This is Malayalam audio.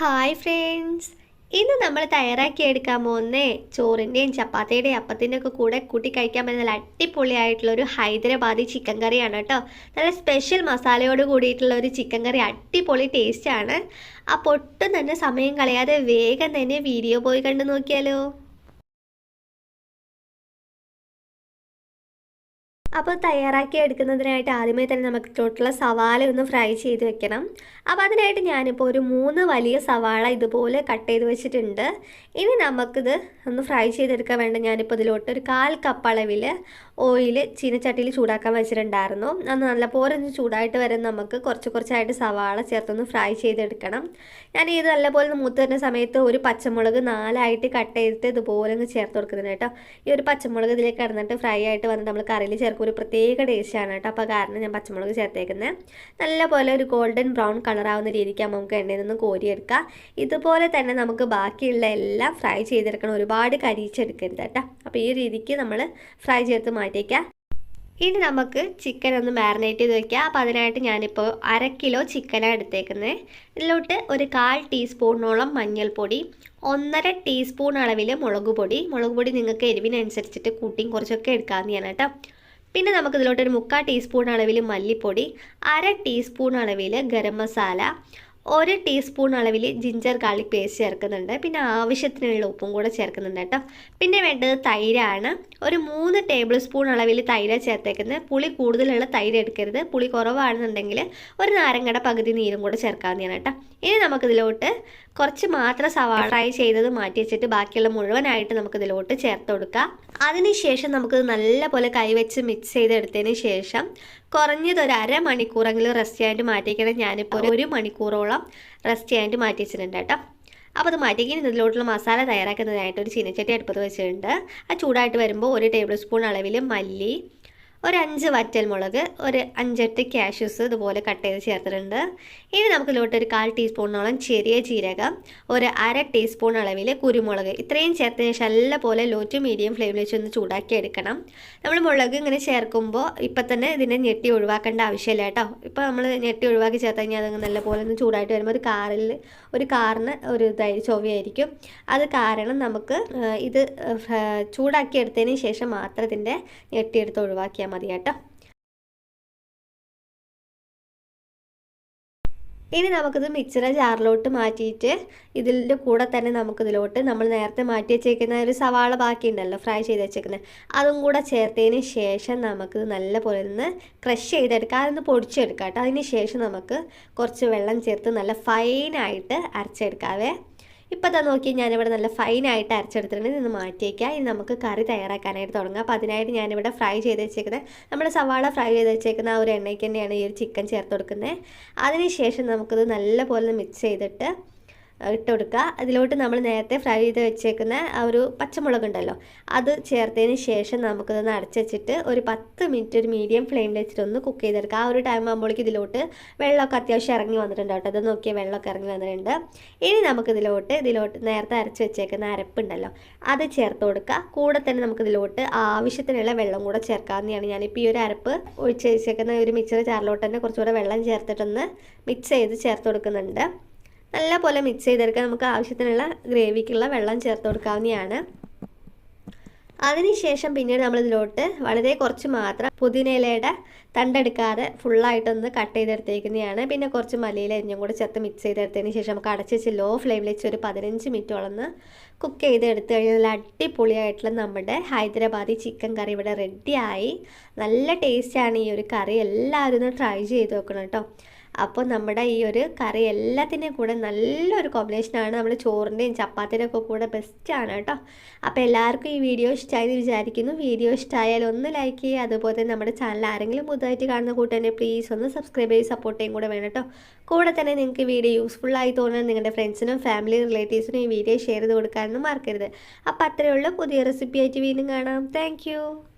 Hi friends. ഇന്ന് നമ്മൾ തയ്യാറാക്കി എടുക്കാൻ പോകുന്നേ ചോറിന്റെയും ചപ്പാത്തിയുടെയും അപ്പത്തിന്റെ ഒക്കെ കൂടെ കൂട്ടി കഴിക്കാൻ പറ്റുന്ന നല്ല അടിപൊളിയായിട്ടുള്ള ഒരു ഹൈദരാബാദി ചിക്കൻ കറിയാണ് കേട്ടോ. നല്ല സ്പെഷ്യൽ മസാലയോട് കൂടിയിട്ടുള്ള ഒരു ചിക്കൻ കറി അടിപൊളി ടേസ്റ്റാണ് അപ്പോൾ ഒട്ടും തന്നെ സമയം കളയാതെ വേഗം തന്നെ വീഡിയോ പോയി കണ്ടു നോക്കിയാലോ. അപ്പോൾ തയ്യാറാക്കി എടുക്കുന്നതിനായിട്ട് ആദ്യമേ തന്നെ നമുക്ക് തൊട്ടുള്ള സവാള ഒന്ന് ഫ്രൈ ചെയ്ത് വെക്കണം. അപ്പോൾ അതിനായിട്ട് ഞാനിപ്പോൾ ഒരു മൂന്ന് വലിയ സവാള ഇതുപോലെ കട്ട് ചെയ്ത് വെച്ചിട്ടുണ്ട്. ഇനി നമുക്കിത് ഒന്ന് ഫ്രൈ ചെയ്തെടുക്കാൻ വേണ്ട. ഞാനിപ്പോൾ ഇതിലോട്ട് ഒരു കാൽ കപ്പ് അളവിൽ ഓയിൽ ചീനച്ചട്ടിയിൽ ചൂടാക്കാൻ വെച്ചിട്ടുണ്ടായിരുന്നു. അന്ന് നല്ലപോലെ ഒന്ന് ചൂടായിട്ട് വരും നമുക്ക് കുറച്ച് കുറച്ചായിട്ട് സവാള ചേർത്തൊന്ന് ഫ്രൈ ചെയ്തെടുക്കണം. ഞാൻ ഇത് നല്ലപോലെ ഒന്ന് മൂത്ത് വരുന്ന സമയത്ത് ഒരു പച്ചമുളക് നാലായിട്ട് കട്ട് ചെയ്തിട്ട് ഇതുപോലെ ഒന്ന് ചേർത്ത് കൊടുക്കുന്നുണ്ട് കേട്ടോ. ഈ ഒരു പച്ചമുളക് ഇതിലേക്ക് കിടന്നിട്ട് ഫ്രൈ ആയിട്ട് വന്ന് നമ്മൾ കറിയിൽ ചേർക്കും ഒരു പ്രത്യേക ടേസ്റ്റാണ് കേട്ടോ. അപ്പോൾ കാരണം ഞാൻ പച്ചമുളക് ചേർത്തേക്കുന്നത് നല്ലപോലെ ഒരു ഗോൾഡൻ ബ്രൗൺ കളറാവുന്ന രീതിക്ക് നമുക്ക് എണ്ണയിൽ നിന്ന് കോരിയെടുക്കുക ഇതുപോലെ തന്നെ നമുക്ക് ബാക്കിയുള്ള എല്ലാം ഫ്രൈ ചെയ്തെടുക്കണം. ഒരുപാട് കരിച്ചെടുക്കരുത് കേട്ടോ. അപ്പോൾ ഈ രീതിക്ക് നമ്മൾ ഫ്രൈ ചേർത്ത് മാറ്റിയേക്കാം. ഇനി നമുക്ക് ചിക്കൻ ഒന്ന് മാറിനേറ്റ് ചെയ്ത് വെക്കാം. അപ്പോൾ അതിനായിട്ട് ഞാനിപ്പോൾ അര കിലോ ചിക്കനാണ് എടുത്തേക്കുന്നത് ഇതിലോട്ട് ഒരു കാൽ ടീസ്പൂണോളം മഞ്ഞൾപ്പൊടി ഒന്നര ടീസ്പൂൺ അളവിൽ മുളക് പൊടി മുളക് പൊടി നിങ്ങൾക്ക് എരിവിനനുസരിച്ചിട്ട് കൂട്ടിയും കുറച്ചൊക്കെ എടുക്കാമെന്ന് കേട്ടോ. പിന്നെ നമുക്കിതിലോട്ട് ഒരു മുക്കാൽ ടീസ്പൂൺ അളവിൽ മല്ലിപ്പൊടി അര ടീസ്പൂൺ അളവിൽ ഗരം മസാല ഒരു ടീസ്പൂൺ അളവിൽ ജിഞ്ചർ ഗാർലിക് പേസ്റ്റ് ചേർക്കുന്നുണ്ട്. പിന്നെ ആവശ്യത്തിനുള്ള ഉപ്പും കൂടെ ചേർക്കുന്നുണ്ട് കേട്ടോ. പിന്നെ വേണ്ടത് തൈരാണ്. ഒരു മൂന്ന് ടേബിൾ സ്പൂൺ അളവിൽ തൈര ചേർത്തേക്കുന്നത്. പുളി കൂടുതലുള്ള തൈര് എടുക്കരുത്. പുളി കുറവാണെന്നുണ്ടെങ്കിൽ ഒരു നാരങ്ങയുടെ പകുതി നീരും കൂടെ ചേർക്കാവുന്നതാണ് കേട്ടോ. ഇനി നമുക്കിതിലോട്ട് കുറച്ച് മാത്രം സവാള ഫ്രൈ ചെയ്തത് മാറ്റി വെച്ചിട്ട് ബാക്കിയുള്ള മുഴുവനായിട്ട് നമുക്ക് ഇതിലോട്ട് ചേർത്ത് കൊടുക്കാം. അതിനുശേഷം നമുക്ക് നല്ലപോലെ കൈവച്ച് മിക്സ് ചെയ്തെടുത്തതിന് ശേഷം കുറഞ്ഞത് ഒരു അരമണിക്കൂറെങ്കിലും റെസ്റ്റ് ചെയ്യാനായിട്ട് മാറ്റിക്കണം ഞാനിപ്പോൾ ഒരു മണിക്കൂറോളം റെസ്റ്റ് ചെയ്യാനായിട്ട് മാറ്റി വെച്ചിട്ടുണ്ട് കേട്ടോ. അപ്പോൾ അത് മാറ്റിക്കഴിഞ്ഞ് ഇതിലോട്ടുള്ള മസാല തയ്യാറാക്കുന്നതിനായിട്ട് ഒരു ചീനച്ചട്ടി അടുപ്പത്ത് വെച്ചിട്ടുണ്ട്. ആ ചൂടായിട്ട് വരുമ്പോൾ ഒരു ടേബിൾ സ്പൂൺ അളവിൽ മല്ലി ഒരു അഞ്ച് വറ്റൽ മുളക് ഒരു അഞ്ചെട്ട് കാഷ്യൂസ് ഇതുപോലെ കട്ട് ചെയ്ത് ചേർത്തിട്ടുണ്ട്. ഇനി നമുക്ക് ഇതിലോട്ട് ഒരു കാൽ ടീസ്പൂണോളം ചെറിയ ജീരകം ഒരു അര ടീസ്പൂൺ അളവിൽ കുരുമുളക്. ഇത്രയും ചേർത്തതിന് ശേഷം നല്ല പോലെ ലോ ടു മീഡിയം ഫ്ലെയിമിൽ വെച്ച് ഒന്ന് ചൂടാക്കി എടുക്കണം നമ്മൾ മുളക് ഇങ്ങനെ ചേർക്കുമ്പോൾ ഇപ്പം തന്നെ ഇതിനെ ഞെട്ടി ഒഴിവാക്കേണ്ട ആവശ്യമില്ല കേട്ടോ. ഇപ്പോൾ നമ്മൾ ഞെട്ടി ഒഴിവാക്കി ചേർത്ത് കഴിഞ്ഞാൽ അതങ്ങ് നല്ലപോലെ ഒന്ന് ചൂടായിട്ട് വരുമ്പോൾ ഒരു കാറിൽ ഒരു കാറിന് ഒരു ഇതായി ചൊവ്വയായിരിക്കും. അത് കാരണം നമുക്ക് ഇത് ചൂടാക്കി എടുത്തതിന് ശേഷം മാത്രം ഇതിന്റെ ഞെട്ടിയെടുത്ത് ഒഴിവാക്കിയാൽ മതി കേട്ടോ ഇനി നമുക്കിത് മിക്സറെ ജാറിലോട്ട് മാറ്റിയിട്ട് ഇതിന്റെ കൂടെ തന്നെ നമുക്കിതിലോട്ട് നമ്മൾ നേരത്തെ മാറ്റി വെച്ചേക്കുന്ന ഒരു സവാള ബാക്കി ഉണ്ടല്ലോ ഫ്രൈ ചെയ്ത് വെച്ചേക്കുന്നത് അതും കൂടെ ചേർത്തതിന് ശേഷം നമുക്കിത് നല്ല പോലെ ഒന്ന് ക്രഷ് ചെയ്തെടുക്കാം. അതൊന്ന് പൊടിച്ചെടുക്കാം കേട്ടോ. അതിന് ശേഷം നമുക്ക് കുറച്ച് വെള്ളം ചേർത്ത് നല്ല ഫൈനായിട്ട് അരച്ചെടുക്കാവേ. ഇപ്പോൾ അതാ നോക്കി ഞാനിവിടെ നല്ല ഫൈനായിട്ട് അരച്ചെടുത്തിട്ടുണ്ട്. ഇന്ന് മാറ്റിയേക്കാം. ഇനി നമുക്ക് കറി തയ്യാറാക്കാനായിട്ട് തുടങ്ങാം. അപ്പോൾ അതിനായിട്ട് ഞാനിവിടെ ഫ്രൈ ചെയ്ത് വെച്ചേക്കുന്നത് നമ്മുടെ സവാള ഫ്രൈ ചെയ്ത് വെച്ചേക്കുന്ന ആ ഒരു എണ്ണയ്ക്ക് തന്നെയാണ് ഈ ഒരു ചിക്കൻ ചേർത്ത് കൊടുക്കുന്നത്. അതിനുശേഷം നമുക്കിത് നല്ലപോലെ മിക്സ് ചെയ്തിട്ട് ഇട്ട് കൊടുക്കുക അതിലോട്ട് നമ്മൾ നേരത്തെ ഫ്രൈ ചെയ്ത് വെച്ചേക്കുന്ന ആ ഒരു പച്ചമുളക് ഉണ്ടല്ലോ അത് ചേർത്തതിന് ശേഷം നമുക്കിതൊന്ന് അടച്ച് വെച്ചിട്ട് ഒരു പത്ത് മിനിറ്റ് ഒരു മീഡിയം ഫ്ലെയിമിൽ വെച്ചിട്ട് ഒന്ന് കുക്ക് ചെയ്തെടുക്കുക. ആ ഒരു ടൈം ആകുമ്പോഴേക്കും ഇതിലോട്ട് വെള്ളമൊക്കെ അത്യാവശ്യം ഇറങ്ങി വന്നിട്ടുണ്ട് കേട്ടോ. അത് നോക്കിയാൽ വെള്ളമൊക്കെ ഇറങ്ങി വന്നിട്ടുണ്ട്. ഇനി നമുക്കിതിലോട്ട് ഇതിലോട്ട് നേരത്തെ അരച്ച് വെച്ചേക്കുന്ന അരപ്പുണ്ടല്ലോ അത് ചേർത്ത് കൊടുക്കുക. കൂടെ തന്നെ നമുക്കിതിലോട്ട് ആവശ്യത്തിനുള്ള വെള്ളം കൂടെ ചേർക്കാവുന്നതാണ് ഞാനിപ്പോൾ ഈ ഒരു അരപ്പ് ഒഴിച്ച് വെച്ചേക്കുന്ന ഒരു മിക്സർ ചാറിലോട്ട് തന്നെ കുറച്ചുകൂടെ വെള്ളം ചേർത്തിട്ടൊന്ന് മിക്സ് ചെയ്ത് ചേർത്ത് കൊടുക്കുന്നുണ്ട്. നല്ല പോലെ മിക്സ് ചെയ്തെടുക്കാൻ നമുക്ക് ആവശ്യത്തിനുള്ള ഗ്രേവിക്കുള്ള വെള്ളം ചേർത്ത് കൊടുക്കാവുന്നതാണ്. അതിനുശേഷം പിന്നീട് നമ്മളിതിലോട്ട് വളരെ കുറച്ച് മാത്രം പുതിനയിലയുടെ തണ്ടെടുക്കാതെ ഫുള്ളായിട്ടൊന്ന് കട്ട് ചെയ്തെടുത്തേക്കുന്നതാണ്. പിന്നെ കുറച്ച് മല്ലിയില ഇഞ്ഞും കൂടെ ചേർത്ത് മിക്സ് ചെയ്തെടുത്തതിന് ശേഷം നമുക്ക് അടച്ച് വെച്ച് ലോ ഫ്ലെയിമിൽ വെച്ച് ഒരു പതിനഞ്ച് മിനിറ്റോളം ഒന്ന് കുക്ക് ചെയ്തെടുത്ത് കഴിഞ്ഞാൽ നല്ല അടിപൊളിയായിട്ടുള്ള നമ്മുടെ ഹൈദരാബാദി ചിക്കൻ കറി ഇവിടെ റെഡിയായി നല്ല ടേസ്റ്റാണ് ഈ ഒരു കറി. എല്ലാവരും ഒന്ന് ട്രൈ ചെയ്ത് നോക്കണം കേട്ടോ. അപ്പോൾ നമ്മുടെ ഈ ഒരു കറി എല്ലാത്തിന്റെയും കൂടെ നല്ലൊരു കോമ്പിനേഷനാണ് നമ്മൾ ചോറിന്റെയും ചപ്പാത്തിന്റെ ഒക്കെ കൂടെ ബെസ്റ്റാണ് കേട്ടോ. അപ്പോൾ എല്ലാവർക്കും ഈ വീഡിയോ ഇഷ്ടമായെന്ന് വിചാരിക്കുന്നു. വീഡിയോ ഇഷ്ടമായാൽ ഒന്ന് ലൈക്ക് ചെയ്യുക. അതുപോലെ തന്നെ നമ്മുടെ ചാനൽ ആരെങ്കിലും പുതുതായിട്ട് കാണുന്ന കൂട്ടുതന്നെ പ്ലീസ് ഒന്ന് സബ്സ്ക്രൈബ് ചെയ്ത് സപ്പോർട്ട് കൂടെ വേണം കേട്ടോ. കൂടെ തന്നെ നിങ്ങൾക്ക് വീഡിയോ യൂസ്ഫുൾ ആയി തോന്നുന്നത് നിങ്ങളുടെ ഫ്രണ്ട്സിനും ഫാമിലി റിലേറ്റീവ്സിനും ഈ വീഡിയോ ഷെയർ ചെയ്ത് കൊടുക്കാനൊന്നും മറക്കരുത്. അപ്പോൾ അത്രയുള്ള പുതിയ റെസിപ്പി ആയിട്ട് വീണ്ടും കാണാം. താങ്ക്